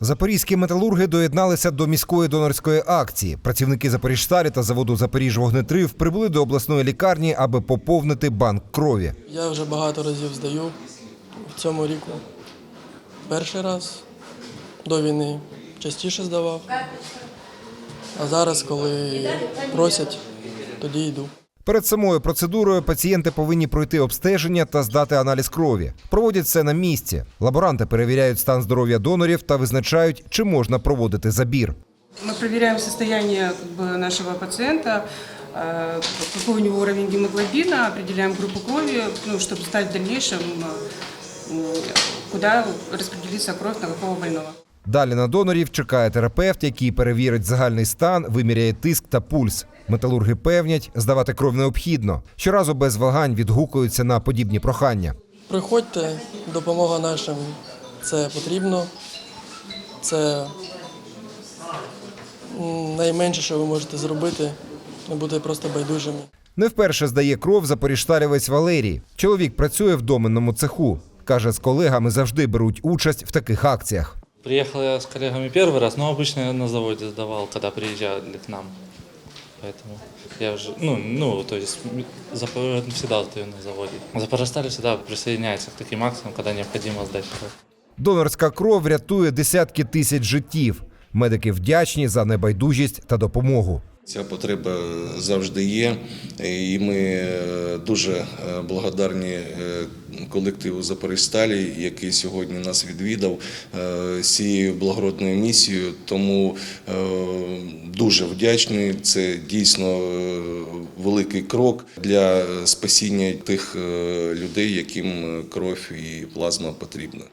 Запорізькі металурги доєдналися до міської донорської акції. Працівники Запоріжсталі та заводу Запоріжвогнетрив прибули до обласної лікарні, аби поповнити банк крові. Я вже багато разів здаю в цьому ріку. Перший раз до війни частіше здавав. А зараз, коли просять, тоді йду. Перед самою процедурою пацієнти повинні пройти обстеження та здати аналіз крові. Проводять це на місці. Лаборанти перевіряють стан здоров'я донорів та визначають, чи можна проводити забір. Мы проверяем состояние как бы, нашего пациента, э, какой у него уровень гемоглобина, определяем группу крови, ну, чтобы знать в дальнейшем, э, м, куда распределится кровь на какого больного. Далі на донорів чекає терапевт, який перевірить загальний стан, виміряє тиск та пульс. Металурги певнять, здавати кров необхідно. Щоразу без вагань відгукуються на подібні прохання. Приходьте, допомога нашим. Це потрібно. Це найменше, що ви можете зробити, не бути просто байдужими. Не вперше здає кров запоріжсталівець Валерій. Чоловік працює в доменному цеху. Каже, з колегами завжди беруть участь в таких акціях. Приехал я с коллегами первый раз, но обычно я на заводе сдавал, когда приезжали к нам. Поэтому я уже, ну, ну, то есть м, Запорожье всегда сдаю на заводе. Запорожсталь всегда присоединяется к таким акциям, когда необходимо сдать кровь. Донорська кров рятує десятки тисяч життів. Медики вдячні за небайдужість та допомогу. Ця потреба завжди є, і ми е, дуже е, благодарні е, колективу Запоріжсталі, який сьогодні нас відвідав е, з цією благородною місією. Тому е, дуже вдячний. Це дійсно е, великий крок для спасіння тих е, людей, яким кров і плазма потрібна.